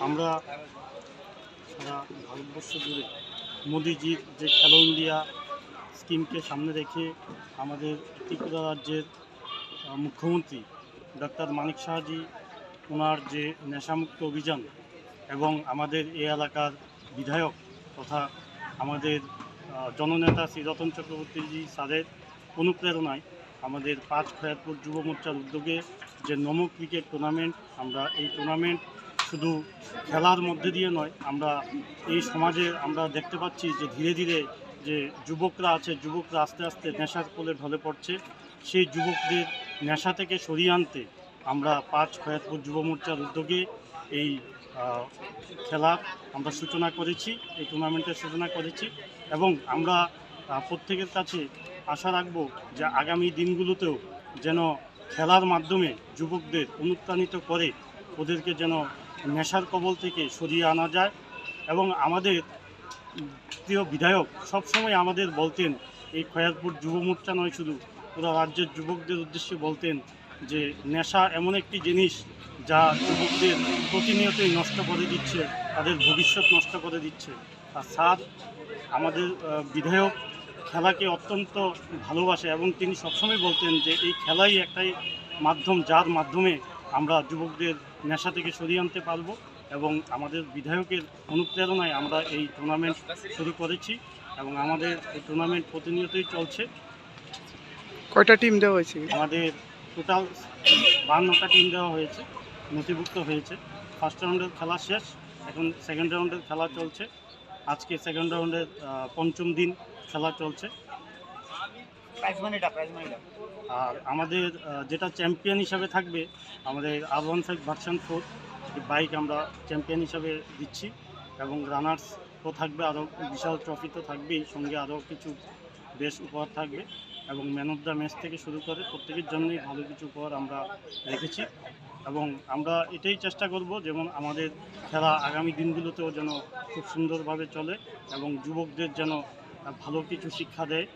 আমরা সারা ভারতবর্ষ জুড়ে মোদিজির যে খেলো ইন্ডিয়া স্কিমকে সামনে রেখে আমাদের ত্রিপুরা রাজ্যের মুখ্যমন্ত্রী ডক্টর মানিক শাহজি ওনার যে নেশামুক্ত অভিযান এবং আমাদের এ এলাকার বিধায়ক তথা আমাদের জননেতা শ্রী রতন চক্রবর্তীজি স্যারের অনুপ্রেরণায় আমাদের পাঁচ খয়াতপুর যুব মোর্চার উদ্যোগে যে নমো ক্রিকেট টুর্নামেন্ট, আমরা এই টুর্নামেন্ট শুধু খেলার মধ্যে দিয়ে নয়, আমরা এই সমাজে আমরা দেখতে পাচ্ছি যে ধীরে ধীরে যে যুবকরা আছে, যুবকরা আস্তে আস্তে নেশার কোলে ঢলে পড়ছে। সেই যুবকদের নেশা থেকে সরিয়ে আনতে আমরা পাঁচ খয়াতপুর যুব মোর্চার উদ্যোগে এই খেলার আমরা সূচনা করেছি, এই টুর্নামেন্টের সূচনা করেছি এবং আমরা প্রত্যেকের কাছে আশা রাখব যে আগামী দিনগুলোতেও যেন খেলার মাধ্যমে যুবকদের অনুপ্রাণিত করে, ওদেরকে যেন নেশার কবল থেকে সরিয়ে আনা যায় এবং আমাদের প্রিয় বিধায়ক সবসময় আমাদের বলতেন, এই খয়ারপুর যুব মোর্চা নয় শুধু, পুরো রাজ্যের যুবকদের উদ্দেশ্যে বলতেন যে নেশা এমন একটি জিনিস যা যুবকদের প্রতিনিয়তই নষ্ট করে দিচ্ছে, তাদের ভবিষ্যৎ নষ্ট করে দিচ্ছে। আর স্যার, আমাদের বিধায়ক খেলাকে অত্যন্ত ভালোবাসে এবং তিনি সবসময় বলতেন যে এই খেলাই একটাই মাধ্যম, যার মাধ্যমে আমরা যুবকদের নেশা থেকে সরিয়ে আনতে পারব এবং আমাদের বিধায়কের অনুপ্রেরণায় আমরা এই টুর্নামেন্ট শুরু করেছি এবং আমাদের এই টুর্নামেন্ট প্রতিনিয়তই চলছে। কয়টা টিম দেওয়া হয়েছে? আমাদের টোটাল বান্নটা টিম দেওয়া হয়েছে নথিভুক্ত হয়েছে। ফার্স্ট রাউন্ডের খেলা শেষ এখন সেকেন্ড রাউন্ডের খেলা চলছে। আজকে সেকেন্ড রাউন্ডের পঞ্চম দিন খেলা চলছে। আর আমাদের যেটা চ্যাম্পিয়ন হিসাবে থাকবে, আমাদের R one five version four bike আমরা চ্যাম্পিয়ন হিসাবে দিচ্ছি এবং রানার্স তো থাকবে, আরও বিশাল ট্রফি তো থাকবেই, সঙ্গে আরও কিছু বেশ উপহার থাকবে এবং ম্যান অফ দ্য ম্যাচ থেকে শুরু করে প্রত্যেকের জন্যই ভালো কিছু উপহার আমরা রেখেছি এবং আমরা এটাই চেষ্টা করব যেমন আমাদের খেলা আগামী দিনগুলোতেও যেন খুব সুন্দরভাবে চলে এবং যুবকদের যেন ভালো কিছু শিক্ষা দেয়।